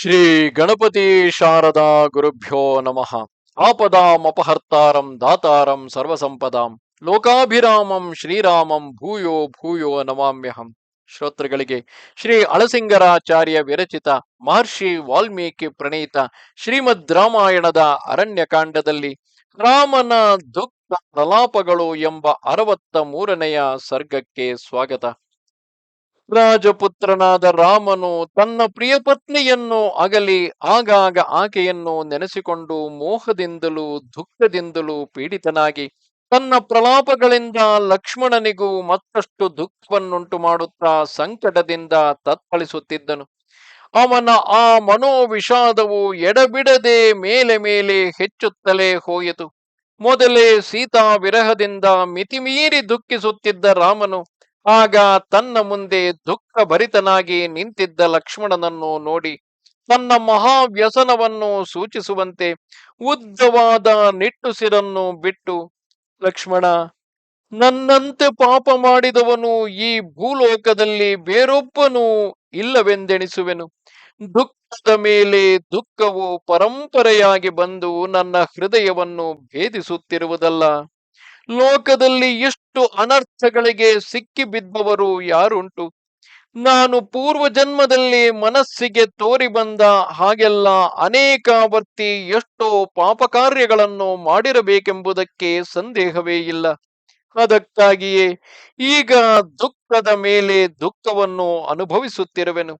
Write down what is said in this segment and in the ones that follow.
ಶ್ರೀ ಗಣಪತಿ ಶಾರದಾ ಗುರುಭ್ಯೋ ನಮಃ. ಆಪದಾಂ ಅಪಹರ್ತಾರಂ ದಾತಾರಂ ಸರ್ವಸಂಪದಾಂ. ಲೋಕಾಭಿರಾಮಂ ಶ್ರೀರಾಮಂ ಭೂಯೋ ಭೂಯೋ ನಮಾಮ್ಯಹಂ. ಶ್ರೋತೃಗಳಿಗೆ ಶ್ರೀ ಅಳಸಿಂಗರಾಚಾರ್ಯ ವಿರಚಿತ ಮಹರ್ಷಿ ವಾಲ್ಮೀಕಿ ಪ್ರಣೀತ ಶ್ರೀಮದ್ ರಾಮಾಯಣದ ಅರಣ್ಯಕಾಂಡದಲ್ಲಿ ರಾಮನ ದುಃಖ ಪ್ರಲಾಪಗಳು ಎಂಬ ಅರವತ್ತ ಮೂರನೆಯ ಸರ್ಗಕ್ಕೆ ಸ್ವಾಗತ. ರಾಜಪುತ್ರನಾದ ರಾಮನು ತನ್ನ ಪ್ರಿಯ ಪತ್ನಿಯನ್ನು ಅಗಲಿ ಆಗಾಗ ಆಕೆಯನ್ನು ನೆನೆಸಿಕೊಂಡು ಮೋಹದಿಂದಲೂ ದುಃಖದಿಂದಲೂ ಪೀಡಿತನಾಗಿ ತನ್ನ ಪ್ರಲಾಪಗಳಿಂದ ಲಕ್ಷ್ಮಣನಿಗೂ ಮತ್ತಷ್ಟು ದುಃಖವನ್ನುಂಟು ಮಾಡುತ್ತಾ ಸಂಕಟದಿಂದ ತತ್ಪಳಿಸುತ್ತಿದ್ದನು ಅವನ ಆ ಮನೋವಿಷಾದವು ಎಡಬಿಡದೆ ಮೇಲೆ ಮೇಲೆ ಹೆಚ್ಚುತ್ತಲೇ ಹೋಯಿತು. ಮೊದಲೇ ಸೀತಾ ವಿರಹದಿಂದ ಮಿತಿಮೀರಿ ದುಃಖಿಸುತ್ತಿದ್ದ ರಾಮನು ಆಗ ತನ್ನ ಮುಂದೆ ದುಃಖ ಭರಿತನಾಗಿ ನಿಂತಿದ್ದ ಲಕ್ಷ್ಮಣನನ್ನು ನೋಡಿ ತನ್ನ ಮಹಾವ್ಯಸನವನ್ನು ಸೂಚಿಸುವಂತೆ ಉದ್ದವಾದ ನಿಟ್ಟುಸಿರನ್ನು ಬಿಟ್ಟು, ಲಕ್ಷ್ಮಣ, ನನ್ನಂತೆ ಪಾಪ ಮಾಡಿದವನು ಈ ಭೂಲೋಕದಲ್ಲಿ ಬೇರೊಬ್ಬನೂ ಇಲ್ಲವೆಂದೆಣಿಸುವೆನು. ದುಃಖದ ಮೇಲೆ ದುಃಖವು ಪರಂಪರೆಯಾಗಿ ಬಂದು ನನ್ನ ಹೃದಯವನ್ನು ಭೇದಿಸುತ್ತಿರುವುದಲ್ಲ. ಲೋಕದಲ್ಲಿ ಎಷ್ಟು ಅನರ್ಥಗಳಿಗೆ ಸಿಕ್ಕಿ ಬಿದ್ದವರು ಯಾರುಂಟು? ನಾನು ಪೂರ್ವ ಜನ್ಮದಲ್ಲಿ ಮನಸ್ಸಿಗೆ ತೋರಿ ಬಂದ ಹಾಗೆಲ್ಲ ಅನೇಕಾವರ್ತಿ ಎಷ್ಟೋ ಪಾಪ ಕಾರ್ಯಗಳನ್ನು ಮಾಡಿರಬೇಕೆಂಬುದಕ್ಕೆ ಸಂದೇಹವೇ ಇಲ್ಲ. ಅದಕ್ಕಾಗಿಯೇ ಈಗ ದುಃಖದ ಮೇಲೆ ದುಃಖವನ್ನು ಅನುಭವಿಸುತ್ತಿರುವೆನು.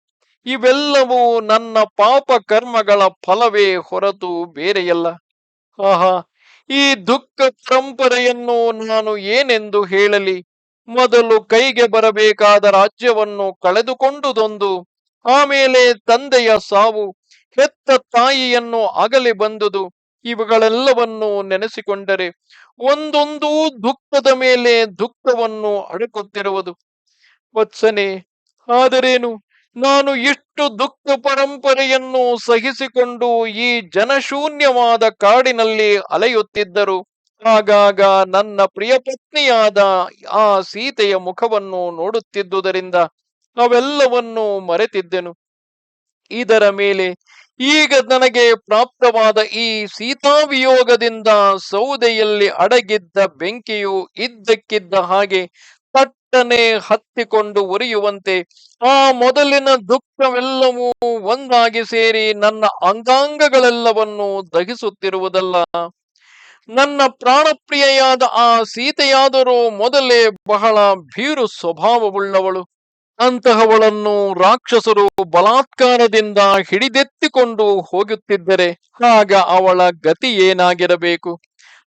ಇವೆಲ್ಲವೂ ನನ್ನ ಪಾಪ ಕರ್ಮಗಳ ಫಲವೇ ಹೊರತು ಬೇರೆಯಲ್ಲ. ಆಹಾ ಈ ದುಃಖ ಪರಂಪರೆಯನ್ನು ನಾನು ಏನೆಂದು ಹೇಳಲಿ? ಮೊದಲು ಕೈಗೆ ಬರಬೇಕಾದ ರಾಜ್ಯವನ್ನು ಕಳೆದುಕೊಂಡುದೊಂದು, ಆಮೇಲೆ ತಂದೆಯ ಸಾವು, ಹೆತ್ತ ತಾಯಿಯನ್ನು ಅಗಲಿ ಬಂದುದು, ಇವುಗಳೆಲ್ಲವನ್ನು ನೆನೆಸಿಕೊಂಡರೆ ಒಂದೊಂದು ದುಃಖದ ಮೇಲೆ ದುಃಖವನ್ನು ಅಡಕುತ್ತಿರುವುದು. ವತ್ಸನೆ, ಆದರೇನು? ನಾನು ಇಷ್ಟು ದುಃಖ ಪರಂಪರೆಯನ್ನು ಸಹಿಸಿಕೊಂಡು ಈ ಜನಶೂನ್ಯವಾದ ಕಾಡಿನಲ್ಲಿ ಅಲೆಯುತ್ತಿದ್ದರು. ಆಗಾಗ ನನ್ನ ಪ್ರಿಯ ಪತ್ನಿಯಾದ ಆ ಸೀತೆಯ ಮುಖವನ್ನು ನೋಡುತ್ತಿದ್ದುದರಿಂದ ಅವೆಲ್ಲವನ್ನು ಮರೆತಿದ್ದೆನು. ಇದರ ಮೇಲೆ ಈಗ ನನಗೆ ಪ್ರಾಪ್ತವಾದ ಈ ಸೀತಾವಿಯೋಗದಿಂದ ಸೌದೆಯಲ್ಲಿ ಅಡಗಿದ್ದ ಬೆಂಕಿಯು ಇದ್ದಕ್ಕಿದ್ದ ಹಾಗೆ ಪಟ್ಟನೆ ಹತ್ತಿಕೊಂಡು ಉರಿಯುವಂತೆ, ಆ ಮೊದಲಿನ ದುಃಖವೆಲ್ಲವೂ ಒಂದಾಗಿ ಸೇರಿ ನನ್ನ ಅಂಗಾಂಗಗಳೆಲ್ಲವನ್ನು ದಹಿಸುತ್ತಿರುವುದಲ್ಲ. ನನ್ನ ಪ್ರಾಣಪ್ರಿಯೆಯಾದ ಆ ಸೀತೆಯಾದರೂ ಮೊದಲೇ ಬಹಳ ಭೀರು ಸ್ವಭಾವವುಳ್ಳವಳು. ಅಂತಹವಳನ್ನು ರಾಕ್ಷಸರು ಬಲಾತ್ಕಾರದಿಂದ ಹಿಡಿದೆತ್ತಿಕೊಂಡು ಹೋಗುತ್ತಿದ್ದರೆ, ಆಗ ಅವಳ ಗತಿ ಏನಾಗಿರಬೇಕು?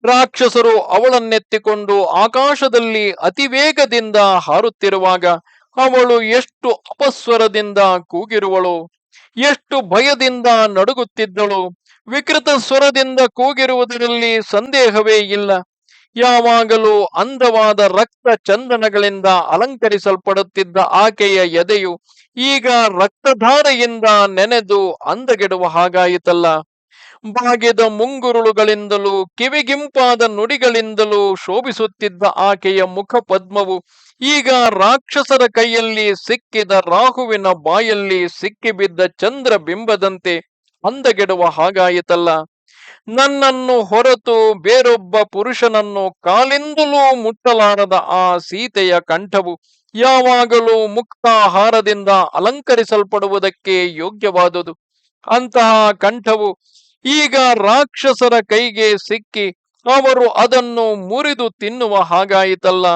ರಾಕ್ಷಸರು ಅವಳನ್ನೆತ್ತಿಕೊಂಡು ಆಕಾಶದಲ್ಲಿ ಅತಿವೇಗದಿಂದ ಹಾರುತ್ತಿರುವಾಗ ಅವಳು ಎಷ್ಟು ಅಪಸ್ವರದಿಂದ ಕೂಗಿರುವಳು, ಎಷ್ಟು ಭಯದಿಂದ ನಡುಗುತ್ತಿದ್ದಳು. ವಿಕೃತ ಸ್ವರದಿಂದ ಕೂಗಿರುವುದರಲ್ಲಿ ಸಂದೇಹವೇ ಇಲ್ಲ. ಯಾವಾಗಲೂ ಅಂದವಾದ ರಕ್ತ ಚಂದನಗಳಿಂದ ಅಲಂಕರಿಸಲ್ಪಡುತ್ತಿದ್ದ ಆಕೆಯ ಎದೆಯು ಈಗ ರಕ್ತಧಾರೆಯಿಂದ ನೆನೆದು ಅಂದಗೆಡುವ ಹಾಗಾಯಿತಲ್ಲ. ಬಾಗಿದ ಮುಂಗುರುಳುಗಳಿಂದಲೂ, ಕಿವಿಗಿಂಪಾದ ನುಡಿಗಳಿಂದಲೂ ಶೋಭಿಸುತ್ತಿದ್ದ ಆಕೆಯ ಮುಖ ಪದ್ಮವು ಈಗ ರಾಕ್ಷಸರ ಕೈಯಲ್ಲಿ ಸಿಕ್ಕಿದ ರಾಹುವಿನ ಬಾಯಲ್ಲಿ ಸಿಕ್ಕಿಬಿದ್ದ ಚಂದ್ರ ಬಿಂಬದಂತೆ ಅಂದಗೆಡುವ ಹಾಗಾಯಿತಲ್ಲ. ನನ್ನನ್ನು ಹೊರತು ಬೇರೊಬ್ಬ ಪುರುಷನನ್ನು ಕಾಲಿಂದಲೂ ಮುಟ್ಟಲಾರದ ಆ ಸೀತೆಯ ಕಂಠವು ಯಾವಾಗಲೂ ಮುಕ್ತಾಹಾರದಿಂದ ಅಲಂಕರಿಸಲ್ಪಡುವುದಕ್ಕೆ ಯೋಗ್ಯವಾದುದು. ಅಂತಹ ಕಂಠವು ಈಗ ರಾಕ್ಷಸರ ಕೈಗೆ ಸಿಕ್ಕಿ ಅವರು ಅದನ್ನು ಮುರಿದು ತಿನ್ನುವ ಹಾಗಾಯಿತಲ್ಲ.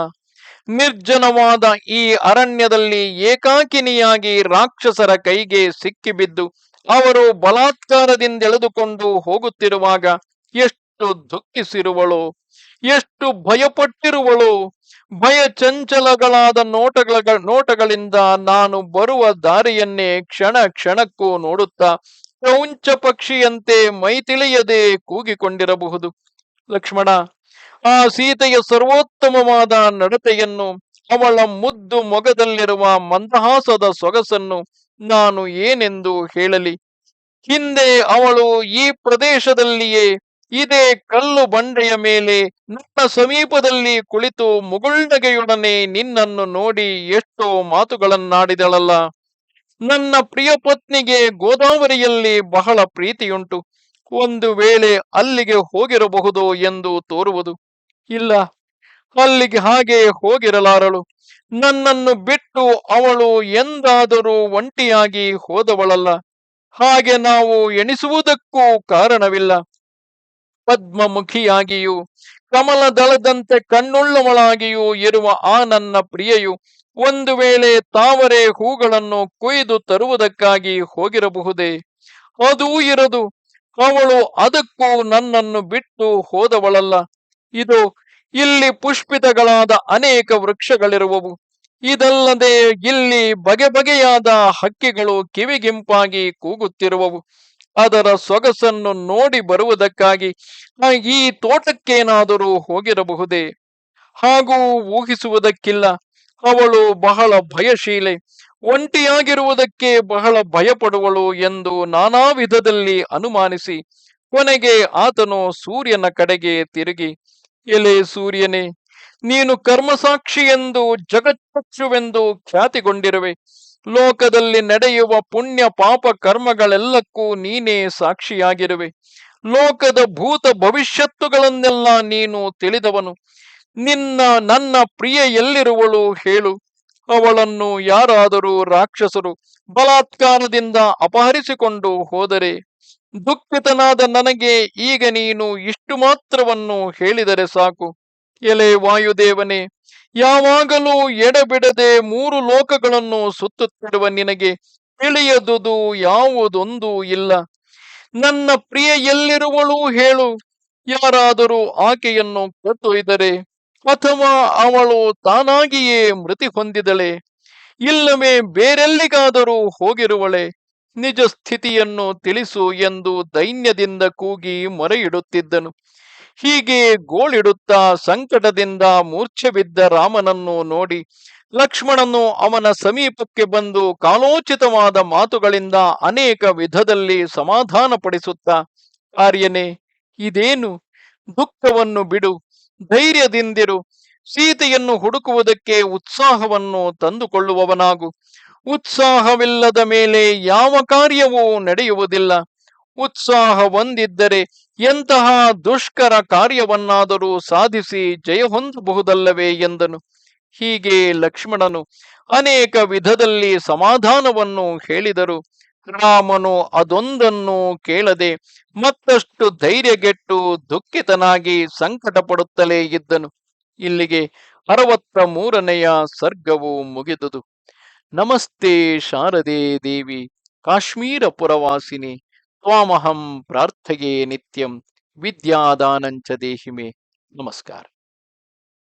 ನಿರ್ಜನವಾದ ಈ ಅರಣ್ಯದಲ್ಲಿ ಏಕಾಕಿನಿಯಾಗಿ ರಾಕ್ಷಸರ ಕೈಗೆ ಸಿಕ್ಕಿಬಿದ್ದು ಅವರು ಬಲಾತ್ಕಾರದಿಂದ ಎಳೆದುಕೊಂಡು ಹೋಗುತ್ತಿರುವಾಗ ಎಷ್ಟು ದುಃಖಿಸಿರುವಳು, ಎಷ್ಟು ಭಯಪಟ್ಟಿರುವಳು. ಭಯ ಚಂಚಲಗಳಾದ ನೋಟಗಳ, ನೋಟಗಳಿಂದ ನಾನು ಬರುವ ದಾರಿಯನ್ನೇ ಕ್ಷಣ ಕ್ಷಣಕ್ಕೂ ನೋಡುತ್ತಾ ಕ್ರೌಂಚ ಪಕ್ಷಿಯಂತೆ ಮೈ ತಿಳಿಯದೆ ಕೂಗಿಕೊಂಡಿರಬಹುದು. ಲಕ್ಷ್ಮಣ, ಆ ಸೀತೆಯ ಸರ್ವೋತ್ತಮವಾದ ನಡತೆಯನ್ನು ಅವಳ ಮುದ್ದು ಮೊಗದಲ್ಲಿರುವ ಮಂದಹಾಸದ ಸೊಗಸನ್ನು ನಾನು ಏನೆಂದು ಹೇಳಲಿ? ಹಿಂದೆ ಅವಳು ಈ ಪ್ರದೇಶದಲ್ಲಿಯೇ ಇದೇ ಕಲ್ಲು ಬಂಡೆಯ ಮೇಲೆ ನನ್ನ ಸಮೀಪದಲ್ಲಿ ಕುಳಿತು ಮುಗುಳ್ನಗೆಯೊಡನೆ ನಿನ್ನನ್ನು ನೋಡಿ ಎಷ್ಟೋ ಮಾತುಗಳನ್ನಾಡಿದಳಲ್ಲ. ನನ್ನ ಪ್ರಿಯ ಪತ್ನಿಗೆ ಗೋದಾವರಿಯಲ್ಲಿ ಬಹಳ ಪ್ರೀತಿಯುಂಟು. ಒಂದು ವೇಳೆ ಅಲ್ಲಿಗೆ ಹೋಗಿರಬಹುದು ಎಂದು ತೋರುವುದು. ಇಲ್ಲ, ಅಲ್ಲಿಗೆ ಹಾಗೆ ಹೋಗಿರಲಾರಳು. ನನ್ನನ್ನು ಬಿಟ್ಟು ಅವಳು ಎಂದಾದರೂ ಒಂಟಿಯಾಗಿ ಹೋದವಳಲ್ಲ. ಹಾಗೆ ನಾವು ಎಣಿಸುವುದಕ್ಕೂ ಕಾರಣವಿಲ್ಲ. ಪದ್ಮಮುಖಿಯಾಗಿಯೂ, ಕಮಲದಳದಂತೆ ಕಣ್ಣುಳ್ಳವಳಾಗಿಯೂ ಇರುವ ಆ ನನ್ನ ಪ್ರಿಯೆಯು ಒಂದು ವೇಳೆ ತಾವರೆ ಹೂಗಳನ್ನು ಕೊಯ್ದು ತರುವುದಕ್ಕಾಗಿ ಹೋಗಿರಬಹುದೇ? ಅದೂ ಇರದು, ಅವಳು ಅದಕ್ಕೂ ನನ್ನನ್ನು ಬಿಟ್ಟು ಹೋದವಳಲ್ಲ. ಇದು ಇಲ್ಲಿ ಪುಷ್ಪಿತಗಳಾದ ಅನೇಕ ವೃಕ್ಷಗಳಿರುವವು. ಇದಲ್ಲದೆ ಇಲ್ಲಿ ಬಗೆ ಬಗೆಯಾದ ಹಕ್ಕಿಗಳು ಕಿವಿಗಿಂಪಾಗಿ ಕೂಗುತ್ತಿರುವವು. ಅದರ ಸೊಗಸನ್ನು ನೋಡಿ ಬರುವುದಕ್ಕಾಗಿ ಈ ತೋಟಕ್ಕೇನಾದರೂ ಹೋಗಿರಬಹುದೇ? ಹಾಗೂ ಊಹಿಸುವುದಕ್ಕಿಲ್ಲ. ಅವಳು ಬಹಳ ಭಯಶೀಲೆ. ಒಂಟಿಯಾಗಿರುವುದಕ್ಕೆ ಬಹಳ ಭಯಪಡುವಳು ಎಂದು ನಾನಾ ವಿಧದಲ್ಲಿ ಅನುಮಾನಿಸಿ ಕೊನೆಗೆ ಆತನು ಸೂರ್ಯನ ಕಡೆಗೆ ತಿರುಗಿ, ಎಲೆ ಸೂರ್ಯನೇ, ನೀನು ಕರ್ಮಸಾಕ್ಷಿ ಎಂದು ಜಗಚ್ಚಕ್ಷುವೆಂದು ಖ್ಯಾತಿಗೊಂಡಿರುವೆ. ಲೋಕದಲ್ಲಿ ನಡೆಯುವ ಪುಣ್ಯ ಪಾಪ ಕರ್ಮಗಳೆಲ್ಲಕ್ಕೂ ನೀನೇ ಸಾಕ್ಷಿಯಾಗಿರುವೆ. ಲೋಕದ ಭೂತ ಭವಿಷ್ಯತ್ತುಗಳನ್ನೆಲ್ಲ ನೀನು ತಿಳಿದವನು. ನಿನ್ನ ನನ್ನ ಪ್ರಿಯ ಎಲ್ಲಿರುವಳು ಹೇಳು. ಅವಳನ್ನು ಯಾರಾದರೂ ರಾಕ್ಷಸರು ಬಲಾತ್ಕಾರದಿಂದ ಅಪಹರಿಸಿಕೊಂಡು ಹೋದರೆ ದುಃಖಿತನಾದ ನನಗೆ ಈಗ ನೀನು ಇಷ್ಟು ಮಾತ್ರವನ್ನು ಹೇಳಿದರೆ ಸಾಕು. ಎಲೆ ವಾಯುದೇವನೇ, ಯಾವಾಗಲೂ ಎಡಬಿಡದೆ ಮೂರು ಲೋಕಗಳನ್ನು ಸುತ್ತುತ್ತಿರುವ ನಿನಗೆ ತಿಳಿಯದುದು ಯಾವುದೊಂದು ಇಲ್ಲ. ನನ್ನ ಪ್ರಿಯ ಎಲ್ಲಿರುವಳು ಹೇಳು. ಯಾರಾದರೂ ಆಕೆಯನ್ನು ಕತ್ತೊಯ್ದರೆ ಅಥವಾ ಅವಳು ತಾನಾಗಿಯೇ ಮೃತಿ ಹೊಂದಿದಳೆ. ಇಲ್ಲವೇ ಬೇರೆಲ್ಲಿಗಾದರೂ ಹೋಗಿರುವಳೆ. ನಿಜ ಸ್ಥಿತಿಯನ್ನು ತಿಳಿಸು ಎಂದು ದೈನ್ಯದಿಂದ ಕೂಗಿ ಮೊರೆಯಿಡುತ್ತಿದ್ದನು. ಹೀಗೆ ಗೋಳಿಡುತ್ತಾ ಸಂಕಟದಿಂದ ಮೂರ್ಛೆ ಬಿದ್ದ ರಾಮನನ್ನು ನೋಡಿ ಲಕ್ಷ್ಮಣನು ಅವನ ಸಮೀಪಕ್ಕೆ ಬಂದು ಕಾಲೋಚಿತವಾದ ಮಾತುಗಳಿಂದ ಅನೇಕ ವಿಧದಲ್ಲಿ ಸಮಾಧಾನಪಡಿಸುತ್ತಾ, ಆರ್ಯನೇ, ಇದೇನು? ದುಃಖವನ್ನು ಬಿಡು. ಧೈರ್ಯದಿಂದಿರು. ಸೀತೆಯನ್ನು ಹುಡುಕುವುದಕ್ಕೆ ಉತ್ಸಾಹವನ್ನು ತಂದುಕೊಳ್ಳುವವನಾಗು. ಉತ್ಸಾಹವಿಲ್ಲದ ಮೇಲೆ ಯಾವ ಕಾರ್ಯವೂ ನಡೆಯುವುದಿಲ್ಲ. ಉತ್ಸಾಹ ಹೊಂದಿದ್ದರೆ ಎಂತಹ ದುಷ್ಕರ ಕಾರ್ಯವನ್ನಾದರೂ ಸಾಧಿಸಿ ಜಯ ಹೊಂದಬಹುದಲ್ಲವೇ ಎಂದನು. ಹೀಗೆ ಲಕ್ಷ್ಮಣನು ಅನೇಕ ವಿಧದಲ್ಲಿ ಸಮಾಧಾನವನ್ನು ಹೇಳಿದರು. ರಾಮನು ಅದೊಂದನ್ನು ಕೇಳದೆ ಮತ್ತಷ್ಟು ಧೈರ್ಯಗೆಟ್ಟು ದುಃಖಿತನಾಗಿ ಸಂಕಟ ಪಡುತ್ತಲೇ ಇದ್ದನು. ಇಲ್ಲಿಗೆ ಅರವತ್ತ ಮೂರನೆಯ ಸರ್ಗವು ಮುಗಿದುದು. ನಮಸ್ತೆ ಶಾರದೆ ದೇವಿ, ಕಾಶ್ಮೀರ ಪುರವಾಸಿನಿ, ತ್ವಾಮಹಂ ಪ್ರಾರ್ಥಯೇ ನಿತ್ಯಂ, ವಿದ್ಯಾದಾನಂಚ ದೇಹಿಮೆ. ನಮಸ್ಕಾರ.